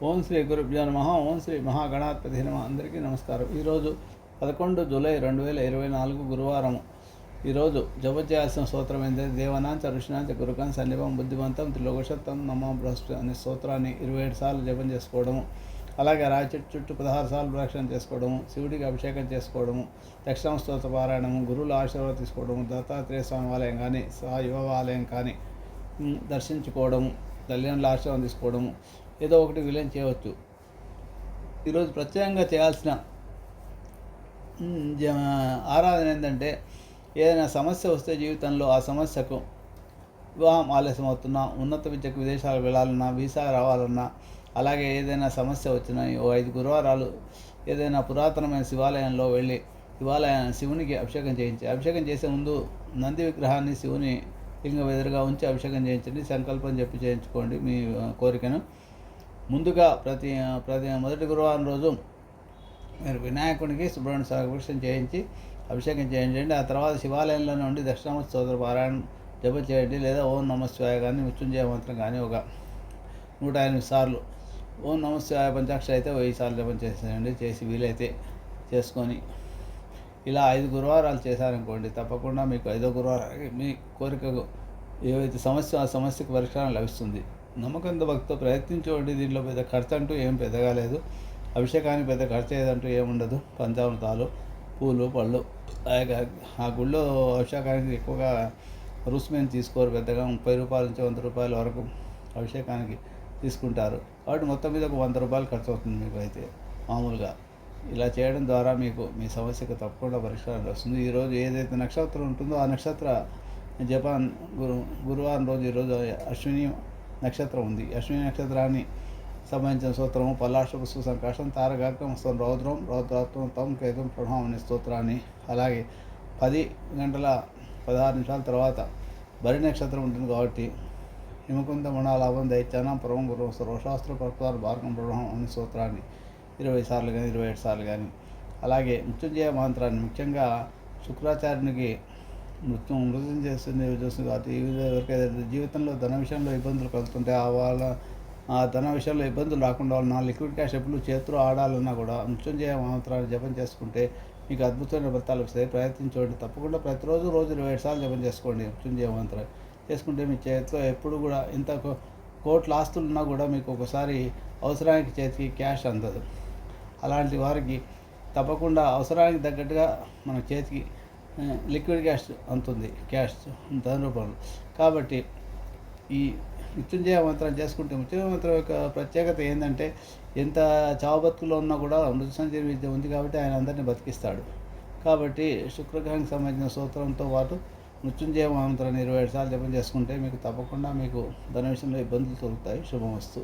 ఓం శ్రీ గురుభ్యో నమ ఓం శ్రీ మహాగణాధిపతి నమ. అందరికీ నమస్కారం. ఈరోజు పదకొండు జూలై రెండు వేల ఇరవై నాలుగు గురువారం ఈరోజు జప చేయాల్సిన స్తోత్రం ఏంటంటే దేవనాంచ ఋషినాంచ గురుకం సన్నిపం బుద్ధిమంతం త్రిలోకశత్వం నమ బృహస్పతి అనే స్తోత్రాన్ని ఇరవై ఏడు సార్లు జపం చేసుకోవడము. అలాగే రాయి చెట్టు చుట్టూ పదహారు సార్లు ప్రదక్షిణ చేసుకోవడము శివుడికి అభిషేకం చేసుకోవడము దక్షిణ స్తోత్ర పారాయణము గురువుల ఆశీర్వాదం తీసుకోవడము దత్తాత్రేయ స్వామి ఆలయం కానీ యువ ఆలయం కానీ దర్శించుకోవడము తల్లిదండ్రుల ఆశీర్వాదం తీసుకోవడము ఏదో ఒకటి విలయం చేయవచ్చు. ఈరోజు ప్రత్యేకంగా చేయాల్సిన ఆరాధన ఏంటంటే ఏదైనా సమస్య వస్తే జీవితంలో ఆ సమస్యకు వివాహం ఆలస్యం అవుతున్నా ఉన్నత విద్యకు విదేశాలు వెళ్ళాలన్నా వీసా రావాలన్నా అలాగే ఏదైనా సమస్య వచ్చినా ఓ ఐదు గురువారాలు ఏదైనా పురాతనమైన శివాలయంలో వెళ్ళి శివాలయం శివునికి అభిషేకం చేయించి అభిషేకం చేసే ముందు నంది విగ్రహాన్ని శివుని లింగం ఎదురుగా ఉంచి అభిషేకం చేయించండి సంకల్పం చెప్పి చేయించుకోండి మీ కోరికను. ముందుగా ప్రతి ప్రతి మొదటి గురువారం రోజు మీరు వినాయకునికి సుబ్రహ్మణ్య స్వామి చేయించి అభిషేకం చేయించండి. ఆ తర్వాత శివాలయంలో నుండి దక్షిణామూర్తి సోదర పారాయణం జప చేయండి. లేదా ఓం నమస్వాయ కానీ మృత్యుంజయ మంత్రం కానీ ఒక నూట ఎనిమిది సార్లు ఓం నమస్వాయ పంచాక్ష అయితే వెయ్యి సార్లు జపం చేసేయండి. చేసి వీలైతే చేసుకొని ఇలా ఐదు గురువారాలు చేశారనుకోండి తప్పకుండా మీకు ఐదో గురువారానికి మీ కోరికకు ఏవైతే సమస్య ఆ సమస్యకు పరిష్కారం లభిస్తుంది. నమ్మకంతో భక్తితో ప్రయత్నించండి దీంట్లో పెద్ద ఖర్చు అంటూ ఏం పెద్దగా లేదు. అభిషేకానికి పెద్ద ఖర్చు ఏదంటూ ఏముండదు పంచామృతాలు పూలు పళ్ళు. ఆ యొక్క- ఆ గుళ్ళో అభిషేకానికి ఎక్కువగా రుసుమేం తీసుకోరు పెద్దగా. ముప్పై రూపాయల నుంచి వంద రూపాయల వరకు అభిషేకానికి తీసుకుంటారు. కాబట్టి మొత్తం మీద ఒక వంద రూపాయలు ఖర్చు అవుతుంది మీకు అయితే మామూలుగా. ఇలా చేయడం ద్వారా మీకు మీ సమస్యకు తప్పకుండా పరిష్కారం వస్తుంది. ఈరోజు ఏదైతే నక్షత్రం ఉంటుందో ఆ నక్షత్ర జపాన్ గురు గురువారం రోజు ఈరోజు అశ్విని నక్షత్రం ఉంది. అశ్విని నక్షత్రాన్ని సంబంధించిన స్తోత్రము పల్లాష్టపు పుష్ప సంకాశం తారగాకం స్తోత్రం రౌద్రం రౌద్రాత్మం తం కేతం ప్రణామం అనే స్తోత్రాన్ని అలాగే పది గంటల పదహారు నిమిషాల తర్వాత బరి నక్షత్రం ఉంటుంది కాబట్టి హిమకుంద మణాలాభం దైత్యానం పరమం గురు సర్వశాస్త్ర పరపాలు భార్గం ప్రణామం అనే స్తోత్రాన్ని ఇరవై సార్లు కానీ ఇరవై ఏడు సార్లు కానీ అలాగే మృత్యుంజయ మంత్రాన్ని ముఖ్యంగా శుక్రాచార్యునికి మృత్యు నృత్యం చేస్తుంది చేస్తుంది? అది విధంగా ఎవరికైతే జీవితంలో ధన విషయంలో ఇబ్బందులు కలుగుతుంటే ఆ వాళ్ళ ఆ ధన విషయంలో ఇబ్బందులు రాకుండా నా లిక్విడ్ క్యాష్ ఎప్పుడు చేతిలో ఆడాలన్నా కూడా మృత్యుంజయ మాత్రాన్ని జపం చేసుకుంటే మీకు అద్భుతమైన ఫలితాలు వస్తాయి. ప్రయత్నించండి. తప్పకుండా ప్రతిరోజు రోజు ఇరవై సార్లు జపం చేసుకోండి మృత్యుంజయ మంత్రం చేసుకుంటే మీ చేతిలో ఎప్పుడు కూడా ఇంత కో- కోట్ల ఆస్తులు ఉన్నా కూడా మీకు ఒకసారి అవసరానికి చేతికి క్యాష్ అందదు. అలాంటి వారికి తప్పకుండా అవసరానికి తగ్గట్టుగా మన చేతికి లిక్విడ్ గ్యాస్ అంతుంది గ్యాస్ దాని రూపంలో. కాబట్టి ఈ మృత్యుంజయ మంత్రం చేసుకుంటే మృత్యుంజయ మంత్రం యొక్క ప్రత్యేకత ఏంటంటే ఎంత చావు బతుకులో ఉన్నా కూడా మృతి సంజీవి విద్య ఉంది కాబట్టి ఆయన అందరినీ బతికిస్తాడు. కాబట్టి శుక్రగ్రహానికి సంబంధించిన సూత్రంతో పాటు మృత్యుంజయ మంత్రాన్ని ఇరవై ఏడు సార్లు జపం చేసుకుంటే మీకు తప్పకుండా మీకు ధన విషయంలో ఇబ్బందులు తొలుగుతాయి. శుభమస్తు.